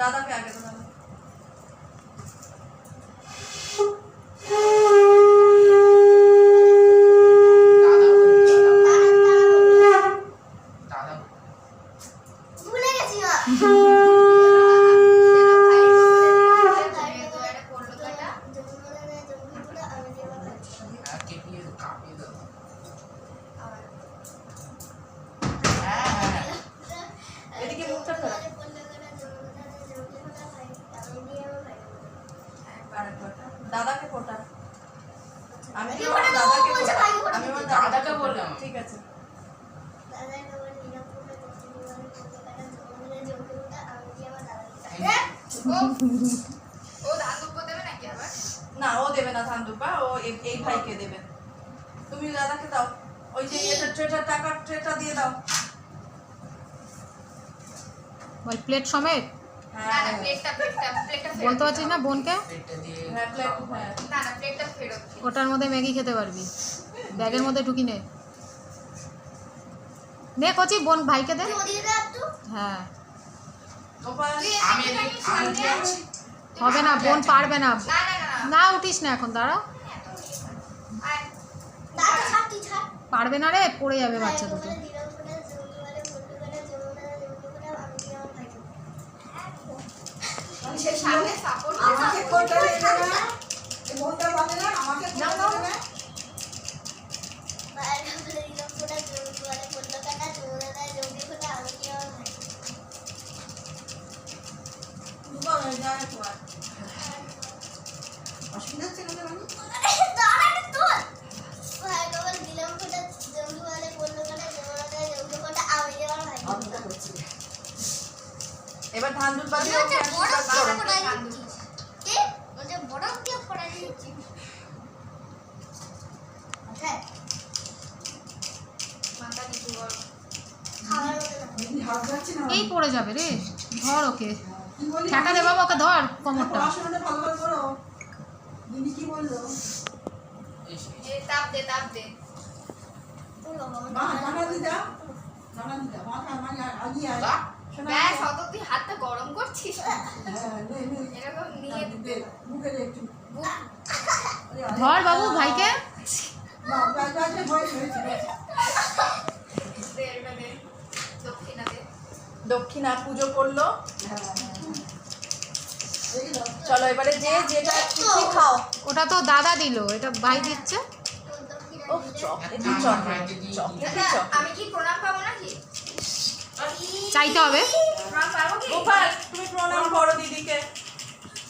দাদাকে আগে তো দাদা দাদাকে ফোটা। আমি? দাদাকে। আমি দাদাকে বললাম। ঠিক আছে। ও দাদুব্য দেবে নাকি আবার? না ও দেবে না ধান ও এই- এই ভাইকে দেবে। তুমি দাদাকে দাও। ওই যে এটা ট্রেটা টাকার ট্রেটা দিয়ে দাও। বল প্লেট সমেত? না হ্যাঁ না প্লেটটা প্লেটটা প্লেটটা বলতে পারছিস না বোনকে? হ্যাঁ। হ্যাঁ। না না প্লেটটা ফেরত দিন। ওটার মধ্যে ম্যাগি খেতে পারবি। ব্যাগের মধ্যে ঢুকি নে। নে কচি বোন ভাইকে দে। হ্যাঁ। হবে না বোন পারবে না। না না না না। উঠিস না এখন দাঁড়াও পারবে না রে পড়ে যাবে বাচ্চা দুটো। সে সামনে সাপোর্ট আমাকে কোনটা দেবে না এই বোনটা বলে না আমাকে কোনটা না দুবার হয়ে যায় তোমার। অসুবিধা এমনি হাত যাচ্ছে না। এই পড়ে যাবে রে। ধর ওকে। ঠেকা দে বাবা ওকে ধর কোমরটা। পড়াশোনাটা ভালো করো। দিদি কি বলল? তাপ দে তাপ দে। মা দিদা। দিদা দা, ব্যাস অত তুই হাতটা গরম করছিস? হ্যাঁ এরকম নিয়ে মুখে একটু। ধর বাবু ভাইকে। দক্ষিণা পুজো করল। হ্যাঁ হ্যাঁ। চলো এবারে যে যেটা খাও। ওটা তো দাদা দিল এটা ভাই দিচ্ছে। আমি কি প্রণাম পাবো নাকি? চাইতে হবে। তুমি প্রণাম করো দিদিকে।